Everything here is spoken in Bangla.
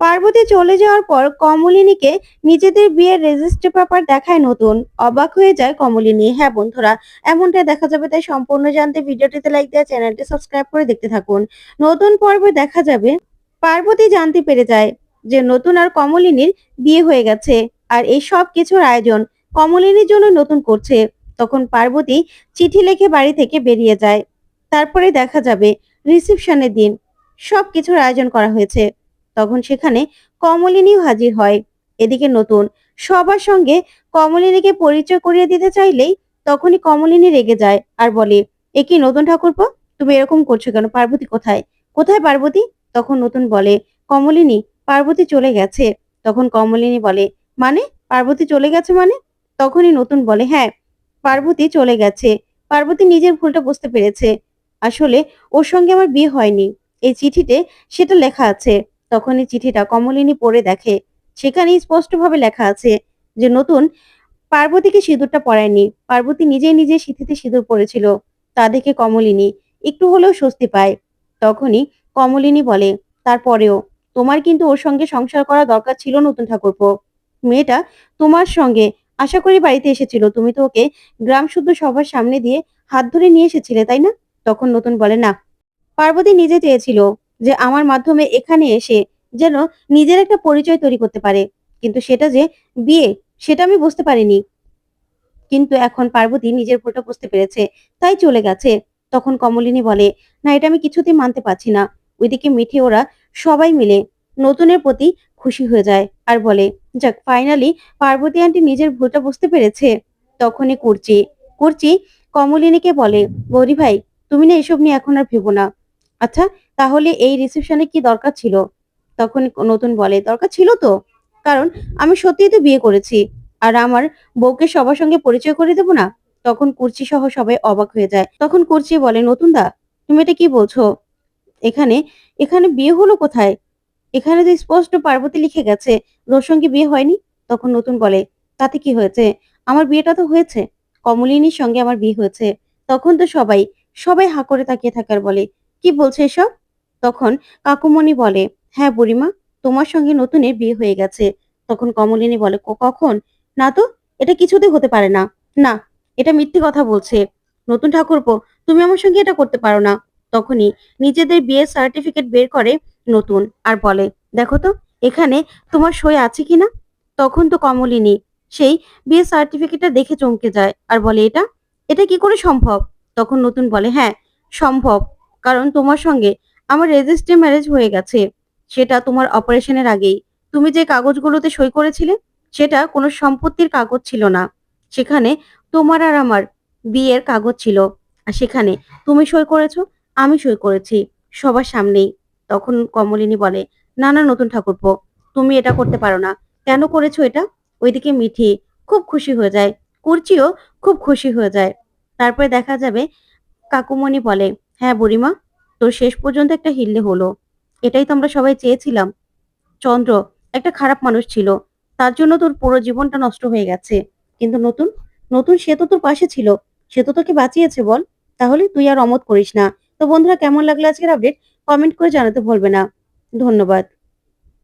পার্বতী চলে যাওয়ার পর কমলিনীকে নিজেদের বিয়ের রেজিস্ট্রি পেপার দেখায় নতুন। অবাক হয়ে যায় কমলিনী। হ্যাঁ বন্ধুরা, এমনটাই দেখা যাবে। তাই সম্পূর্ণ জানতে ভিডিওটিতে লাইক দেওয়া, চ্যানেলটি সাবস্ক্রাইব করে দেখতে থাকুন। নতুন পর্বে দেখা যাবে। পার্বতী জানতে পেরে যায় যে নতুন আর কমলিনীর বিয়ে হয়ে গেছে আর এই সব কিছুর আয়োজন কমলিনীর জন্য নতুন করছে। তখন পার্বতী চিঠি লিখে বাড়ি থেকে বেরিয়ে যায়। তারপরে দেখা যাবে রিসেপশনের দিন। সব কিছুর আয়োজন করা হয়েছে। তখন সেখানে কমলিনীও হাজির হয়। এদিকে নতুন সবার সঙ্গে কমলিনীকে পরিচয় করিয়ে দিতে চাইলেই তখনই কমলিনী রেগে যায় আর বলে, এ কি নতুন ঠাকুরপো? তুমি এরকম করছ কেন? পার্বতী কোথায়? কোথায় পার্বতী? তখন নতুন বলে, কমলিনী, পার্বতী চলে গেছে। তখন কমলিনী বলে মানে? পার্বতী চলে গেছে মানে? তখনই নতুন বলে হ্যাঁ পার্বতী চলে গেছে। পার্বতী নিজের ভুলটা বুঝতে পেরেছে। আসলে ওর সঙ্গে আমার বিয়ে হয়নি। এই চিঠিতে সেটা লেখা আছে। তখন এই চিঠিটা কমলিনী পড়ে দেখে। সেখানে স্পষ্টভাবে লেখা আছে যে, নতুন, পার্বতীকে সিঁদুরটা পরায়নি। পার্বতী নিজেই নিজে সিঁথিতে সিঁদুর পরেছিল। তা দেখে কমলিনী একটু হলেও স্বস্তি পায়। তখনই কমলিনী বলে, তারপরেও তোমার কিন্তু ওর সঙ্গে সংসার করা দরকার ছিল নতুন ঠাকুরপো। মেয়েটা তোমার সঙ্গে আশা করি বাড়িতে এসেছিল। তুমি তো ওকে গ্রাম শুদ্ধ সবার সামনে দিয়ে হাত ধরে নিয়ে এসেছিলে, তাই না? তখন নতুন বলে, না। পার্বতী নিজে চেয়েছিল। যে আমার মাধ্যমে এখানে এসে যেন নিজের একটা পরিচয় তৈরি করতে পারে। কিন্তু সেটা যে বিয়ে, সেটা আমি বুঝতে পারিনি। কিন্তু এখন পার্বতী নিজের ভুলটা বুঝতে পেরেছে, তাই চলে গেছে। তখন কমলিনী বলে, না, এটা আমি কিছুতেই মানতে পারছি না। ওইদিকে মিঠে ওরা সবাই মিলে নতুনের প্রতি খুশি হয়ে যায় আর বলে, যাক ফাইনালি পার্বতী আন্টি নিজের ভুলটা বুঝতে পেরেছে। তখনই কুর্চি কুর্চি কমলিনীকে বলে, গৌরী ভাই, তুমি না এসব নিয়ে এখন আর ভেবো না। আচ্ছা তাহলে এই রিসেপশনে কি দরকার ছিল? তখন নতুন বলে, দরকার ছিল তো। কারণ আমি সত্যিই তো বিয়ে করেছি। আর আমার বউকে সবার সঙ্গে পরিচয় করে দেবো না? তখন কুর্চি সহ সবাই অবাক হয়ে যায়। তখন কুর্চি বলে, নতুন দা, তুমি এটা কি বলছো? এখানে এখানে বিয়ে হলো কোথায়? এখানে তো স্পষ্ট পার্বতী লিখে গেছে ওর সঙ্গে বিয়ে হয়নি? তখন নতুন বলে, তাতে কি হয়েছে? আমার বিয়েটা তো হয়েছে। কমলিনীর সঙ্গে আমার বিয়ে হয়েছে। তখন তো সবাই সবাই হা করে তাকিয়ে থাকার বলে কি বলছে এসব? তখন কাকুমণি বলে হ্যাঁ বুড়িমা, তোমার সঙ্গে নতুনের বিয়ে হয়ে গেছে। তখন কমলিনী বলে কখন? না তো, এটা কিছুতে হতে পারে না। না, এটা মিথ্যে কথা বলছে। নতুন ঠাকুরপো, তুমি আমার সঙ্গে এটা করতে পারো না। তখনই নিজেদের বিয়ের সার্টিফিকেট বের করে নতুন আর বলে, দেখো তো, এখানে তোমার সই আছে কিনা? তখন তো কমলিনী সেই বিয়ের সার্টিফিকেটটা দেখে চমকে যায় আর বলে, এটা? এটা কি করে সম্ভব? তখন নতুন বলে হ্যাঁ সম্ভব। কারণ তোমার সঙ্গে আমার রেজিস্ট্রি ম্যারেজ হয়ে গেছে। সেটা তোমার অপারেশনের আগেই। তুমি যে কাগজগুলোতে সই করেছিলে, সেটা কোনো সম্পত্তির কাগজ ছিল না। সেখানে তোমার আর আমার বিয়ের কাগজ ছিল। আর সেখানে তুমি সই করেছ, আমি সই করেছি সবার সামনেই। তখন কমলিনী বলে, না না, নতুন ঠাকুরপো, তুমি এটা করতে পারো না। কেন করেছ এটা? ওইদিকে মিঠি খুব খুশি হয়ে যায়। কুর্চিও খুব খুশি হয়ে যায়। তারপরে দেখা যাবে কাকুমণি বলে হ্যাঁ বুড়িমা তোর শেষ পর্যন্ত একটা হিল্লে হলো। এটাই তো আমরা সবাই চেয়েছিলাম। চন্দ্র একটা খারাপ মানুষ ছিল। তার জন্য তোর পুরো জীবনটা নষ্ট হয়ে গেছে। কিন্তু নতুন নতুন সে তো তোর পাশে ছিল। সে তো তোকে বাঁচিয়েছে বল। তাহলে তুই আর অমত করিস না। তো বন্ধুরা, কেমন লাগল আজকের আপডেট কমেন্ট করে জানাতে ভুলবে না। ধন্যবাদ।